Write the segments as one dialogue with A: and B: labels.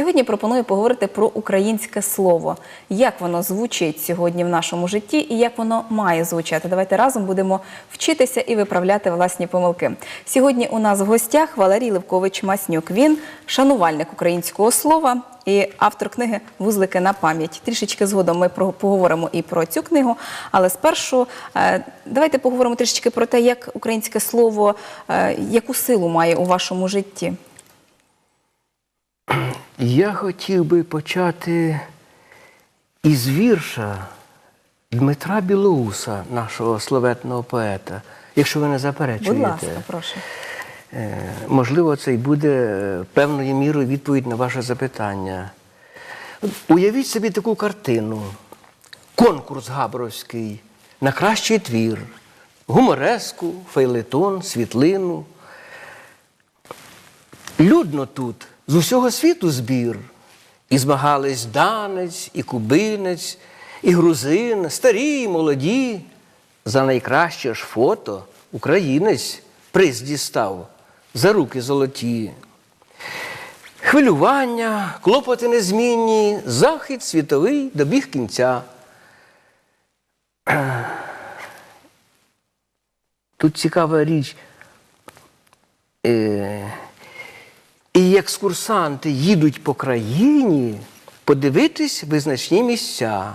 A: Сьогодні пропоную поговорити про українське слово, як воно звучить сьогодні в нашому житті і як воно має звучати. Давайте разом будемо вчитися і виправляти власні помилки. Сьогодні у нас в гостях Валерій Левкович Маснюк. Він шанувальник українського слова і автор книги Вузлики на пам'ять. Трішечки згодом ми поговоримо і про цю книгу. Але спершу е, давайте поговоримо трішечки про те, як українське слово, е, яку силу має у вашому житті.
B: Я хотів би почати із вірша Дмитра Білоуса, нашого славетного поета, якщо ви не заперечуєте.
A: Будь ласка, прошу.
B: Е, Можливо, це й буде певною мірою відповідь на ваше запитання. Уявіть собі таку картину: конкурс Габровський на кращий твір, гумореску, фейлетон, світлину. Людно тут з усього світу збір. І змагались данець, і кубинець, і грузин, старі, і молоді. За найкраще ж фото українець приз дістав за руки золоті. Хвилювання, клопоти незмінні, захід світовий добіг кінця. Тут цікава річ. Е, екскурсанти їдуть по країні подивитись визначні місця.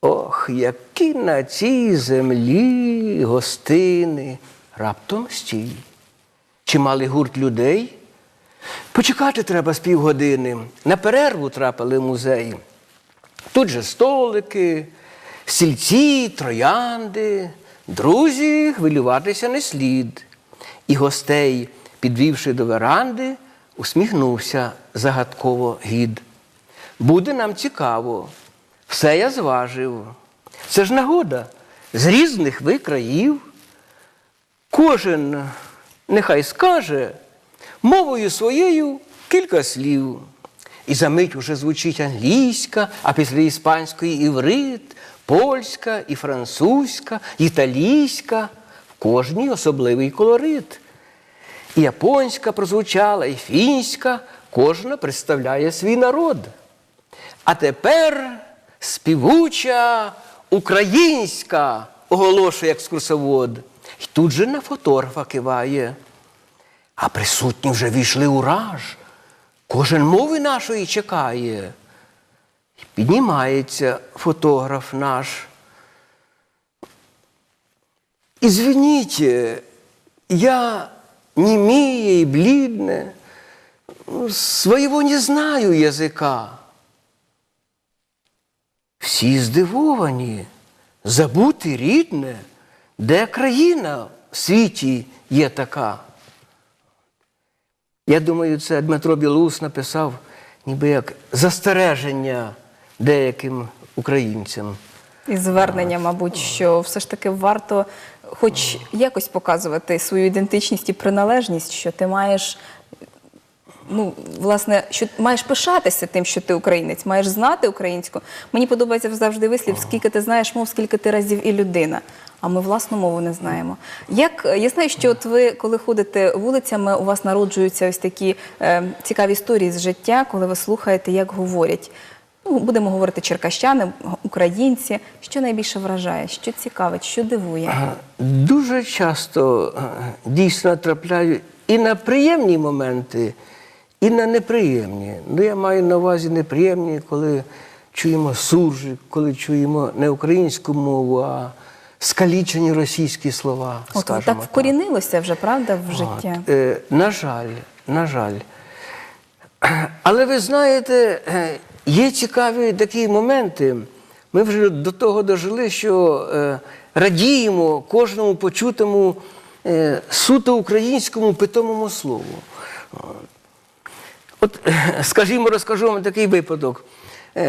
B: Ох, які на цій землі гостини раптом стій. Чималий гурт людей. Почекати треба з півгодини. На перерву трапили в музеї. Тут же столики, стільці, троянди. Друзі, хвилюватися не слід. І гостей, підвівши до веранди, усміхнувся загадково гід. Буде нам цікаво, все я зважив. Це ж нагода з різних ви країв. Кожен нехай скаже мовою своєю кілька слів. І за мить уже звучить англійська, а після іспанської іврит, польська, і французька, італійська, в кожній особливий колорит. І японська прозвучала, і фінська, кожна представляє свій народ. А тепер співуча українська, оголошує екскурсовод. І тут же на фотографа киває. А присутні вже війшли у раж. Кожен мови нашої чекає. І Піднімається фотограф наш. Извините, я немее и бледное, своего не знаю язика. Всі здивовані, забути рідне, де країна в світі є така. Я думаю, це Дмитро Білоус написав ніби як застереження деяким українцям.
A: І звернення, мабуть, що все ж таки варто хоч якось показувати свою ідентичність і приналежність, що ти маєш. Ну, власне, що маєш пишатися тим, що ти українець, маєш знати українську. Мені подобається завжди вислів, скільки ти знаєш мов, скільки ти разів і людина. А ми власну мову не знаємо. Як я знаю, що от ви, коли ходите вулицями, у вас народжуються ось такі е, цікаві історії з життя, коли ви слухаєте, як говорять. Ну, будемо говорити черкащани, українці. Що найбільше вражає, що цікавить, що дивує?
B: Дуже часто дійсно трапляю і на приємні моменти, і на неприємні. Ну, я маю на увазі неприємні, коли чуємо суржик, коли чуємо не українську мову, а скалічені російські слова.
A: От
B: скажімо
A: так вкорінилося вже, правда, в життя.
B: От, е, на жаль, на жаль. Але ви знаєте, е, є цікаві такі моменти. Ми вже до того дожили, що е, радіємо кожному почутому е, суто українському питомому слову. От, е, скажімо, розкажу вам такий випадок.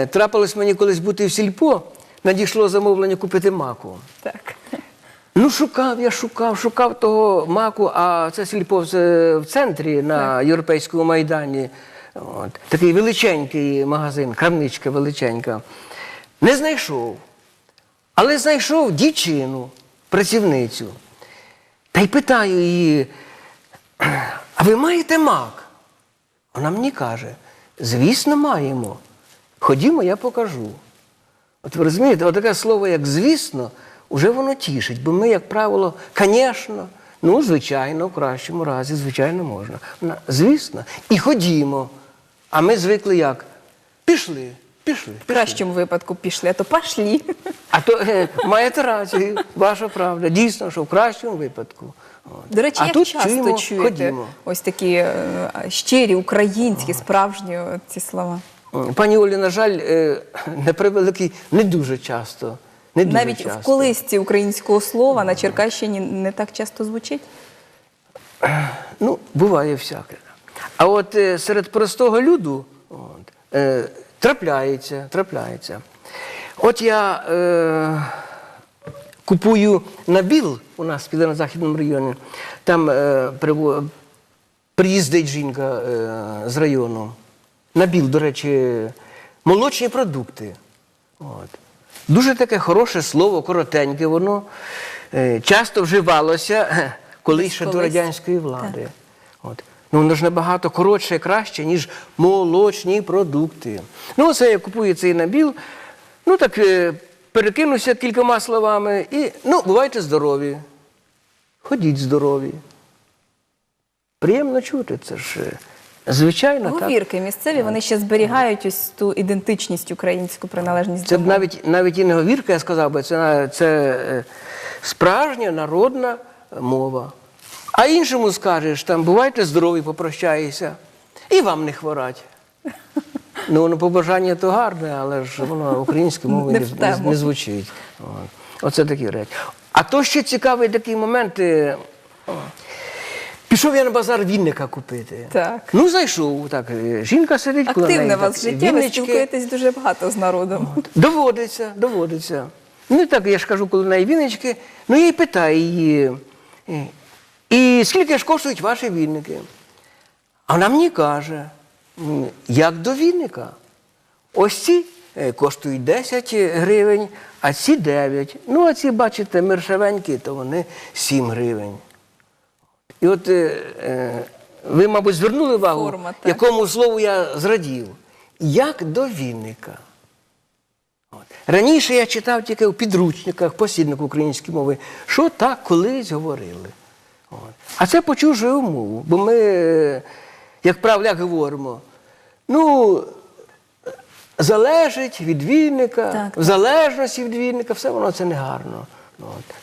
B: Трапилось мені колись бути в сільпо, надійшло замовлення купити маку.
A: Так.
B: Ну, шукав, я шукав, шукав того маку, а це сільпо в в центрі на Європейському майдані. От. Такий величенький магазин, крамничка величенька. Не знайшов. Але знайшов дівчину, працівницю. Та й питаю її: а ви маєте мак? Вона мені каже: Звісно, маємо. Ходімо, я покажу. От ви розумієте, от таке слово, як звісно, вже воно тішить, бо ми, як правило, звісно, ну, звичайно, в кращому разі, звичайно, можна. На- Звісно, і ходімо. А ми звикли як? Пішли, пішли.
A: В
B: пішли.
A: кращому випадку пішли, а то пошлі.
B: А то е, маєте рацію, ваша правда. Дійсно, що в кращому випадку. От.
A: До речі,
B: а
A: як
B: тут
A: часто
B: чуємо,
A: чуєте
B: ходімо.
A: ось такі е, щирі, українські, справжні е, ці слова?
B: Пані Олі, на жаль, е, на превеликий, не дуже часто. Не дуже
A: Навіть
B: часто.
A: в колисці українського слова на Черкащині не так часто звучить.
B: Ну, буває всяке. А от е, серед простого люду от, е, трапляється, трапляється. От я е, купую набіл у нас піде на Західному районі, там е, приїздить жінка е, з району. Набіл, до речі, молочні продукти. От. Дуже таке хороше слово, коротеньке, воно е, часто вживалося е, коли ще до радянської влади. От. Ну, воно ж набагато коротше і краще, ніж молочні продукти. Ну, оце я купую цей набіл, ну так е, перекинуся кількома словами і ну, бувайте здорові. Ходіть здорові. Приємно чути, це ж е, звичайно. так.
A: Говірки місцеві, вони ще зберігають ось ту ідентичність українську приналежність.
B: Це б навіть, навіть і не говірка, я сказав би, це, це е, справжня народна мова. А іншому скажеш, там бувайте здорові, попрощаєшся, і вам не хворать. Ну, воно побажання то гарне, але ж воно українською мовою
A: Не
B: не, не, звучить. Оце такі речі. А то ще цікавий такий момент. е, Пішов я на базар вінника купити.
A: Так.
B: Ну, зайшов. Так, е, жінка сидить коло
A: Активне
B: неї,
A: у вас
B: так,
A: життя, ви
B: віннички.
A: спілкуєтесь дуже багато з народом.
B: Доводиться, доводиться. Ну і так, я ж кажу, коли на віннички, ну я й питаю її, е, і скільки ж коштують ваші вінники? А вона мені каже, як до вінника. Ось ці е, коштують 10 гривень, а ці 9. Ну, а ці, бачите, мершавенькі, то вони 7 гривень. І от е, е, ви, мабуть, звернули увагу,
A: Форма,
B: якому слову я зрадів. Як до вінника. От. Раніше я читав тільки у підручниках, посібник української мови, що так колись говорили. А це почув живу мову, бо ми, як правило, говоримо, ну, залежить від вінника,
A: Так,
B: в залежності від вінника, все воно це негарно.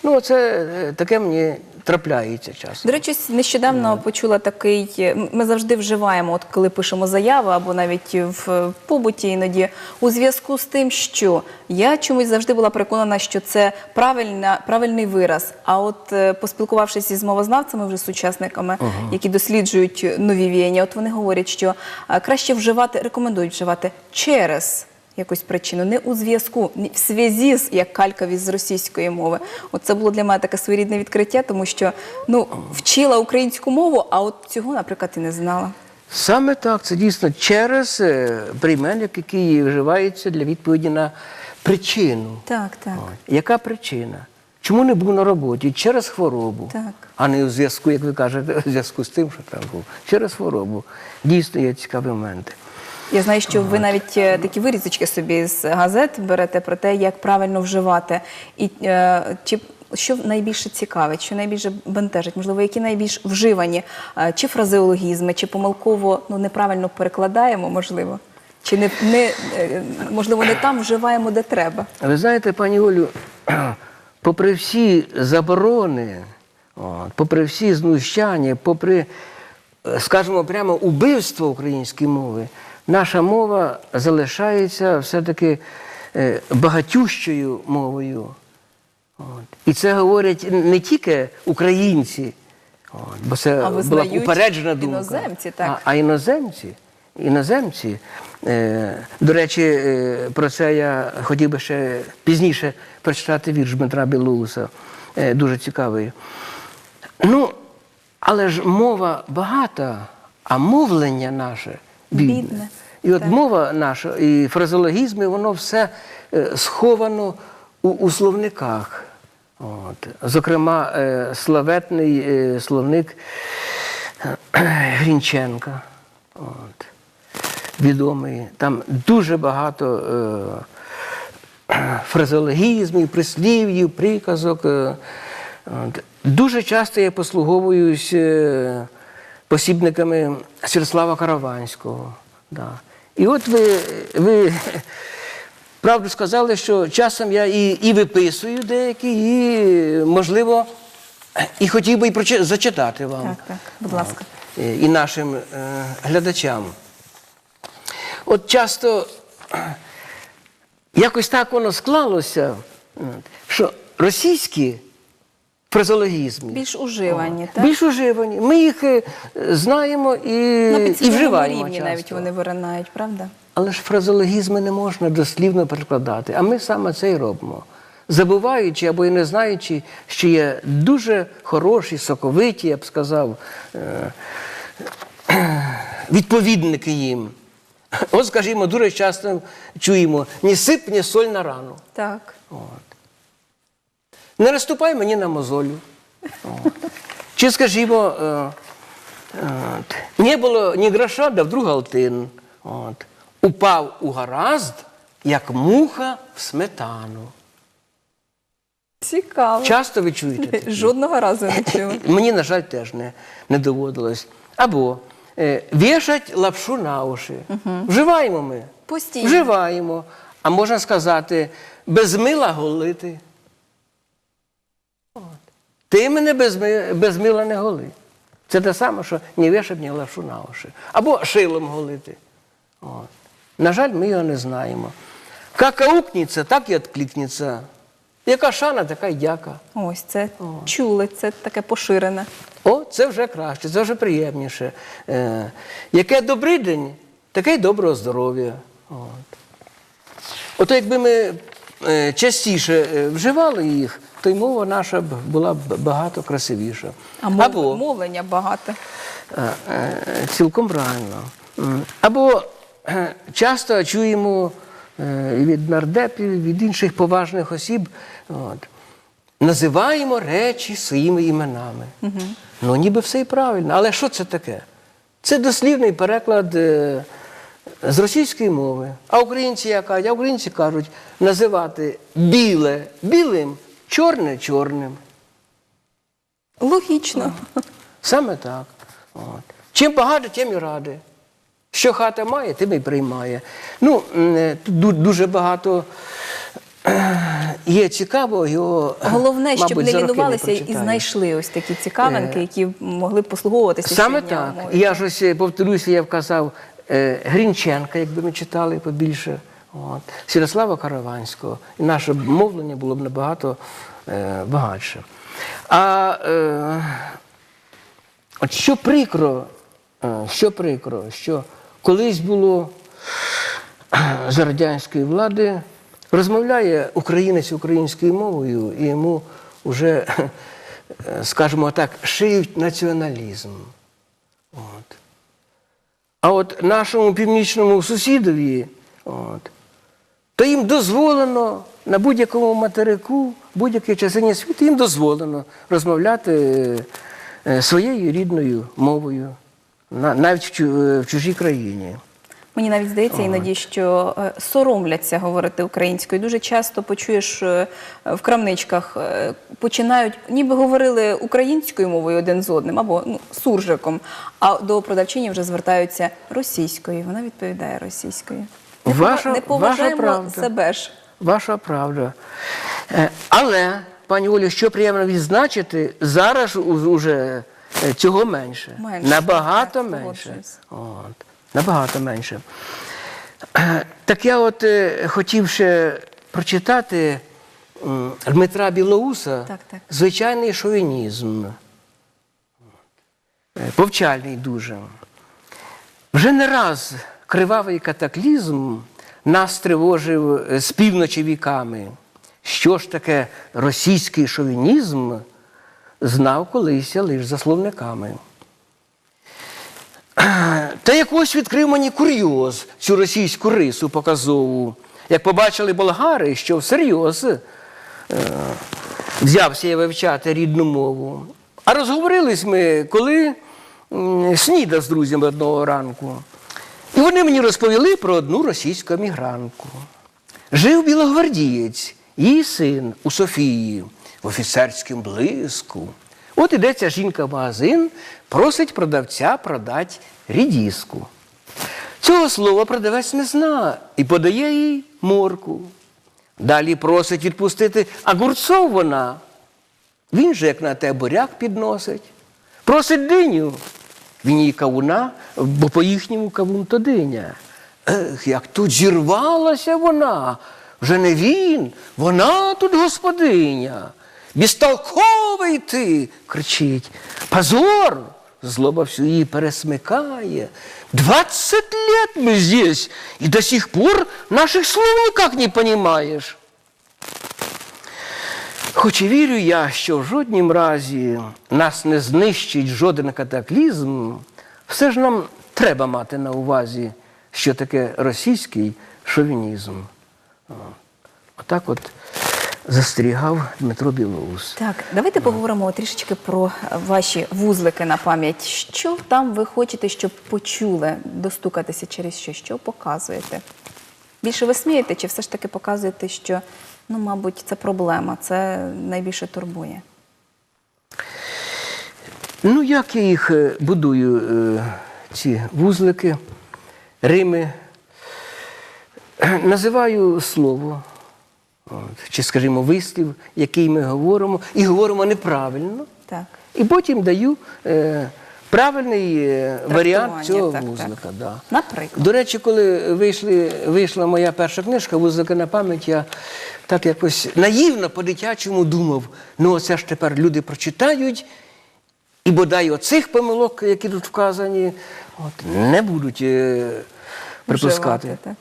B: Ну, це е, таке мені трапляється часом.
A: До речі, нещодавно почула такий. Ми завжди вживаємо, от коли пишемо заяви або навіть в побуті іноді, у зв'язку з тим, що я чомусь завжди була переконана, що це правильна, правильний вираз. А от е, поспілкувавшись із мовознавцями, вже сучасниками, які досліджують нові віяння, от вони говорять, що е, краще вживати, рекомендують вживати через якусь причину, не у зв'язку, в зв'язі з як калька з російської мови. От це було для мене таке своєрідне відкриття, тому що ну вчила українську мову, а от цього, наприклад, і не знала.
B: Саме так, це дійсно через е, прийменник, який вживається для відповіді на причину.
A: Так, так.
B: От. Яка причина? Чому не був на роботі? Через хворобу.
A: Так.
B: А не у зв'язку, як ви кажете, у зв'язку з тим, що там був. Через хворобу. Дійсно є цікаві моменти.
A: Я знаю, що ви навіть е, такі вирізочки собі з газет берете про те, як правильно вживати. І е, чи що найбільше цікавить, що найбільше бентежить, можливо, які найбільш вживані, е, чи фразеологізми, чи помилково ну, неправильно перекладаємо, можливо, чи не, не е, можливо не там вживаємо, де треба.
B: Ви знаєте, пані Олю, попри всі заборони, от, попри всі знущання, попри, скажімо, прямо убивство української мови, наша мова залишається все-таки е, багатющою мовою. От. І це говорять не тільки українці, от, бо це
A: А
B: була упереджена думка.
A: іноземці, так.
B: А, а іноземці, іноземці, е, до речі, е, про це я хотів би ще пізніше прочитати вірш Дмитра Білоуса, е, дуже цікавий. Ну, але ж мова багата, а мовлення наше бідне.
A: Бідне,
B: І от
A: так.
B: мова наша, і фразеологізми, воно все е, сховано у, у словниках. От. Зокрема, е, славетний е, словник Грінченка. От. відомий. Там дуже багато е, фразеологізмів, прислів'їв, приказок. е, от. Дуже часто я послуговуюсь е, посібниками Святослава Караванського. Да. І от ви, ви правду сказали, що часом я і, і виписую деякі, і, можливо, і хотів би і зачитати вам.
A: Так, так, будь ласка.
B: Е, і нашим е, глядачам. От часто якось так воно склалося, що російські фразеологізми
A: Більш уживані, так?
B: більш уживані. Ми їх е, знаємо і,
A: На
B: і вживаємо.
A: рівні
B: часто.
A: навіть вони виринають, правда?
B: Але ж фразеологізми не можна дослівно перекладати, а ми саме це і робимо. Забуваючи або і не знаючи, що є дуже хороші, соковиті, я б сказав, е, відповідники їм. От, скажімо, дуже часто чуємо ні сип, ні соль на рану.
A: Так.
B: От. Не наступай мені на мозолю. Чи, скажімо, е, от, не було ні гроша, да вдруг алтин. От. Упав у гаразд, як муха в сметану.
A: Цікаво.
B: Часто ви чуєте? таке?
A: Жодного разу не чула.
B: Мені, на жаль, теж не, не доводилось. Або е, вішать лапшу на уші. Вживаємо ми.
A: Постійно.
B: Вживаємо. А можна сказати, без мила голити. Ти мене без, без мила не голи. Це те саме, що не вішать мені лапшу на уші. Або шилом голити. От. На жаль, ми його не знаємо. Як аукнеться, так і відкликнеться. Яка шана, така й дяка.
A: Ось це чули, це таке поширене.
B: О, це вже краще, це вже приємніше. Е, яке добрий день, таке й доброго здоров'я. От. Ото якби ми е, частіше е, вживали їх, то й мова наша була б багато красивіша.
A: А мов...
B: Або,
A: мовлення багато.
B: е, е, цілком правильно. Або е, часто чуємо від нардепів, від інших поважних осіб. От, називаємо речі своїми іменами. Ну, ніби все і правильно. Але що це таке? Це дослівний переклад з російської мови. А українці як кажуть? А українці кажуть називати біле білим, чорне чорним.
A: Логічно.
B: Саме так. От. Чим багато, тим і ради. Що хата має, тим і приймає. Ну, е, тут дуже багато е, є цікавого, його.
A: Головне, щоб
B: мабуть,
A: не
B: за роки
A: лінувалися і знайшли ось такі цікавинки, які могли б послуговуватися
B: Саме так. Я ж ось е, повторюся, я вказав е, Грінченка, якби ми читали побільше. От. Святослава Караванського. І наше мовлення було б набагато е, багатше. А е, от що прикро, е, що прикро, що колись було е, за радянської влади, розмовляє українець українською мовою, і йому вже, е, скажімо так, шиють націоналізм. От. А от нашому північному сусідові, от, то їм дозволено на будь-якому материку, будь-якій частині світу, їм дозволено розмовляти е, своєю рідною мовою, на- навіть в е, в чужій країні.
A: Мені навіть здається іноді, що е, соромляться говорити українською. Дуже часто почуєш е, в крамничках, е, починають, ніби говорили українською мовою один з одним або ну, суржиком, а до продавчині вже звертаються російською. Вона відповідає російською. Не,
B: Ваша-
A: не поважаємо
B: ваша правда.
A: себе ж.
B: Ваша правда. Е, Але, пані Олі, що приємно відзначити, зараз уже е, цього менше.
A: Менше,
B: Набагато
A: так,
B: менше. От, набагато менше. Е, Так я от хотів ще прочитати Дмитра Білоуса
A: Так, так.
B: звичайний шовінізм. Повчальний дуже. Вже не раз кривавий катаклізм нас тривожив е, з півночі віками. Що ж таке російський шовінізм, знав колись лише за словниками. Та якось відкрив мені курйоз цю російську рису показову. Як побачили болгари, що всерйоз е, взявся я вивчати рідну мову. А розговорились ми, коли м, снідав з друзями одного ранку. І вони мені розповіли про одну російську емігрантку. Жив білогвардієць, її син у Софії, в офіцерському блиску. От іде ця жінка в магазин, просить продавця продати рідіску. Цього слова продавець не зна і подає їй морку. Далі просить відпустити огурцов вона. Він же, як на те буряк підносить. Просить диню. Він їй кавуна, бо по-їхньому кавун то диня. Ех, як тут зірвалася вона. Вже не він, вона тут господиня. Бістолковий ти, кричить. Позор! Злоба всю її пересмикає. Двадцать лет мы здесь, и до сих пор наших слов не понимаешь. Хоч і вірю я, що в жоднім разі нас не знищить жоден катаклізм, все ж нам треба мати на увазі, що таке російський шовінізм. Отак от застерігав Дмитро Білоус.
A: Так, давайте поговоримо трішечки про ваші вузлики на пам'ять. Що там ви хочете, щоб почули, достукатися через що? Що показуєте? Більше ви смієте, чи все ж таки показуєте, що, ну, мабуть, це проблема, це найбільше турбує?
B: Ну, як я їх е, будую, е, ці вузлики, рими, Е, називаю слово, чи, скажімо, вислів, який ми говоримо, і говоримо неправильно.
A: Так.
B: І потім даю правильний е, варіант цього
A: так, так.
B: вузлика. Да.
A: Наприклад.
B: До речі, коли вийшли, вийшла моя перша книжка Вузлики на пам'ять, я так якось наївно по-дитячому думав, ну оце ж тепер люди прочитають, і бодай оцих помилок, які тут вказані, от, не будуть е, припускати.
A: Вживати.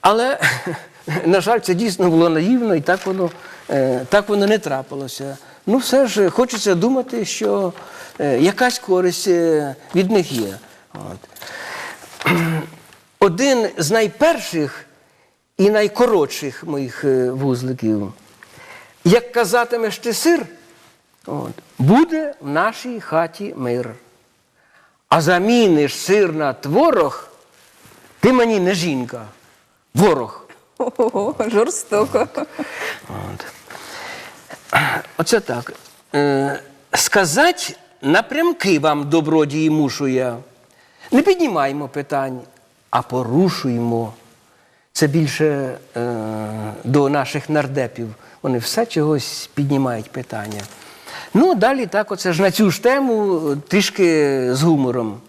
B: Але, на жаль, це дійсно було наївно, і так воно, е, так воно не трапилося. Ну, все ж хочеться думати, що якась користь е, від них є. От. Один з найперших і найкоротших моїх е, вузликів. Як казатимеш ти сир, от, буде в нашій хаті мир. А заміниш сир на творог, ти мені не жінка, ворог.
A: Ого, жорстоко.
B: От. Оце так. Е, сказать напрямки вам добродії мушу я. Не піднімаємо питань, а порушуємо. Це більше е, до наших нардепів. Вони все чогось піднімають питання. Ну, далі так, оце ж на цю ж тему трішки з гумором.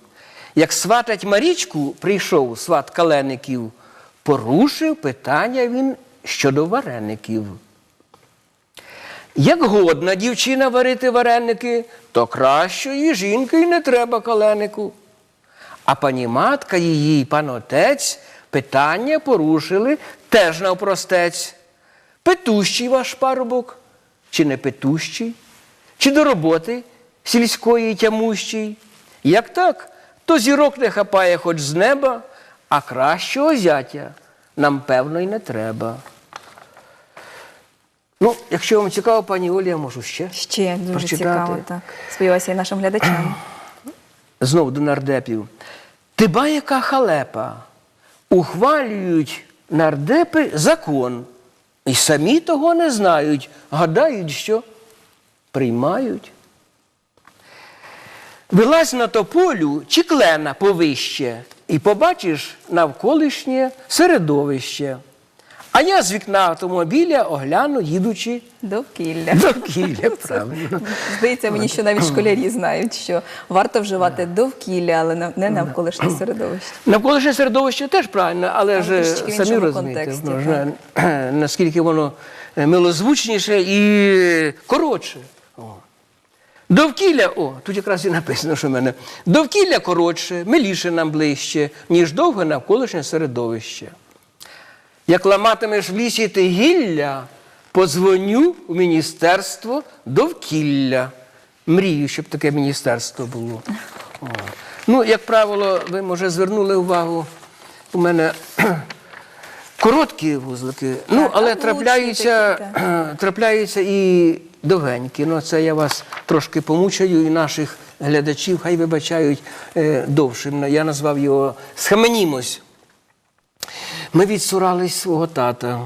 B: Як сватать Марічку, прийшов сват калеників, порушив питання він щодо вареників. Як годна дівчина варити вареники, то кращої жінки й не треба каленику. А пані матка її, пан отець питання порушили теж навпростець. Петущий ваш парубок, чи не петущий, чи до роботи сільської й тямущий? Як так, то зірок не хапає хоч з неба, а кращого зятя нам певно й не треба. Ну, якщо вам цікаво, пані Олі, я можу ще.
A: Ще дуже
B: Прочитати.
A: цікаво, так. Сподіваюся, і нашим глядачам.
B: Знов до нардепів. Тиба яка халепа. Ухвалюють нардепи закон. І самі того не знають. Гадають, що приймають. Вилазь на тополю чи клена повище, і побачиш навколишнє середовище. А я з вікна автомобіля огляну, їдучи
A: Довкілля.
B: довкілля, правильно.
A: Здається мені, що навіть школярі знають, що варто вживати довкілля, але не- не навколишнє середовище.
B: Навколишнє середовище теж правильно, але ж самі розумієте, ну, наскільки воно е, милозвучніше і коротше. Довкілля, о, тут якраз і написано, що в мене. Довкілля коротше, миліше нам ближче, ніж довге навколишнє середовище. Як ламатимеш в лісі ти гілля, подзвоню в міністерство довкілля. Мрію, щоб таке міністерство було. О. Ну, як правило, ви, може, звернули увагу, у мене короткі вузлики, ну, але трапляються, трапляються і довгенький. Ну, це я вас трошки помучаю і наших глядачів, хай вибачають е, довшим. Я назвав його Схаменімось. Ми відсурались свого тата.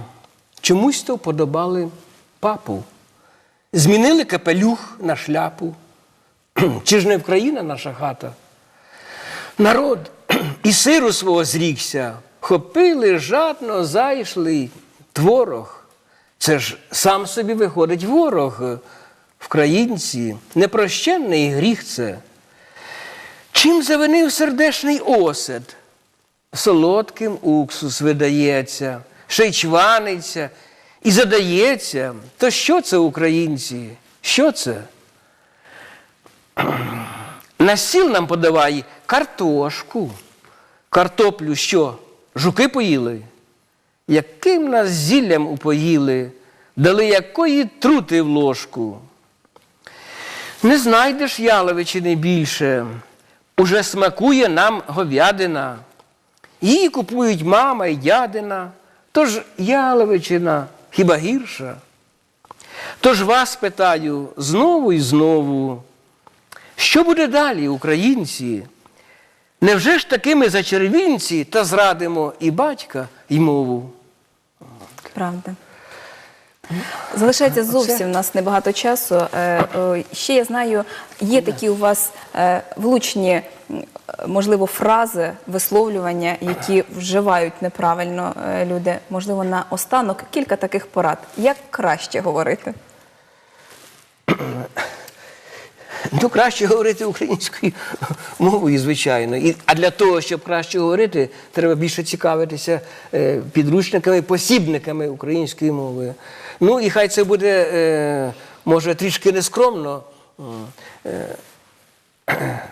B: Чомусь то вподобали папу. Змінили капелюх на шляпу. Чи ж не Україна наша хата? Народ і сиру свого зрікся, хопили жадно, зайшли творог. Це ж сам собі виходить ворог. Вкраїнці непрощенний гріх це. Чим завинив сердешний осед? Солодким уксус видається, ще й чваниться і задається. То що це українці? Що це? На стіл нам подавай картошку. Картоплю що? Жуки поїли? Яким нас зіллям упоїли, дали якої трути в ложку? Не знайдеш яловичини більше, уже смакує нам говядина. Її купують мама і дядина, тож яловичина хіба гірша? Тож вас питаю знову і знову, що буде далі, українці? Невже ж таки ми зачервінці та зрадимо і батька, і мову?
A: Правда. Залишається зовсім у нас небагато часу. Е, е, Ще я знаю, є такі у вас е, влучні, можливо, фрази, висловлювання, які вживають неправильно люди. Можливо, на останок кілька таких порад. Як краще говорити?
B: Ну, краще говорити українською мовою, звичайно. І, а для того, щоб краще говорити, треба більше цікавитися підручниками, посібниками української мови. Ну і хай це буде, е, може, трішки нескромно. Е,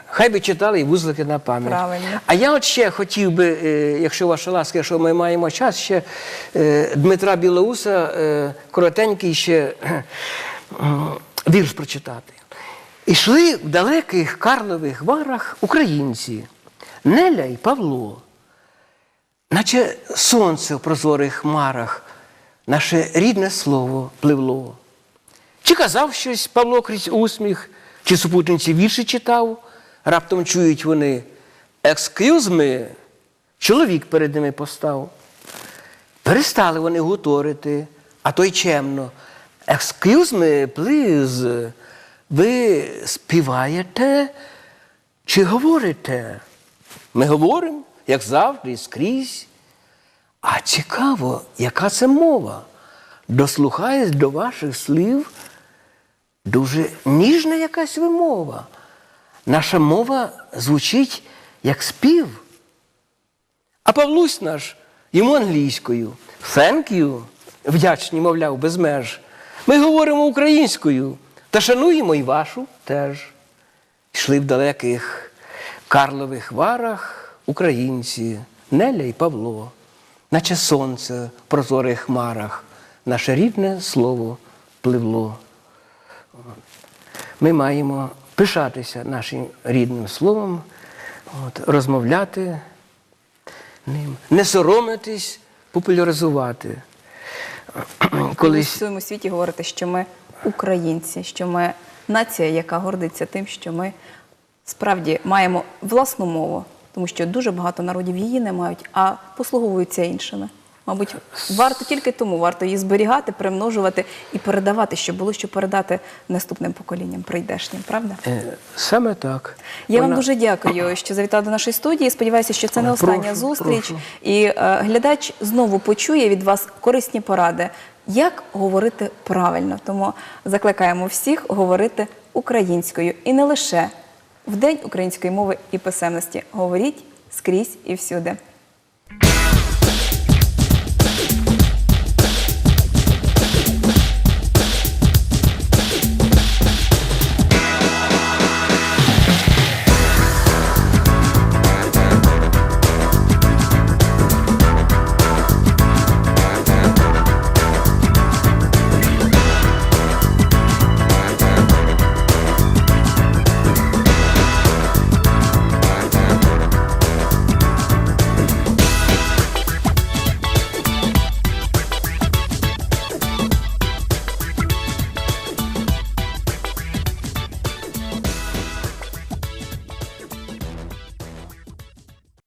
B: хай би читали і вузлики на пам'ять.
A: Правильно.
B: А я от ще хотів би, е, якщо ваша ласка, якщо ми маємо час, ще е, Дмитра Білоуса е, коротенький ще вірш прочитати. Ішли в далеких Карлових варах українці, Неля і Павло, наче сонце в прозорих хмарах, наше рідне слово пливло. Чи казав щось Павло крізь усміх, чи супутниці вірші читав, раптом чують вони «Excuse me», чоловік перед ними постав. Перестали вони гуторити, а той чемно. «Excuse me, ви співаєте чи говорите? Ми говоримо, як завжди, скрізь. А цікаво, яка це мова? Дослухаюсь до ваших слів, дуже ніжна якась вимова. Наша мова звучить як спів. А Павлусь наш йому англійською. Thank you, вдячні, мовляв, без меж. Ми говоримо українською та шануємо і вашу теж. Йшли в далеких Карлових варах українці, Неля і Павло, наче сонце в прозорих хмарах, наше рідне слово пливло. Ми маємо пишатися нашим рідним словом, от, розмовляти ним, не соромитись, популяризувати.
A: Колись... В своєму світі говорити, що ми українці, що ми нація, яка гордиться тим, що ми справді маємо власну мову, тому що дуже багато народів її не мають, а послуговуються іншими. Мабуть, варто тільки тому, варто її зберігати, примножувати і передавати, щоб було що передати наступним поколінням прийдешнім, правда?
B: е, саме так.
A: Я вам дуже дякую, що завітали до нашої студії. Сподіваюся, що це не остання
B: прошу,
A: зустріч.
B: прошу.
A: І е, глядач знову почує від вас корисні поради, як говорити правильно. Тому закликаємо всіх говорити українською і не лише в День української мови і писемності. Говоріть скрізь і всюди.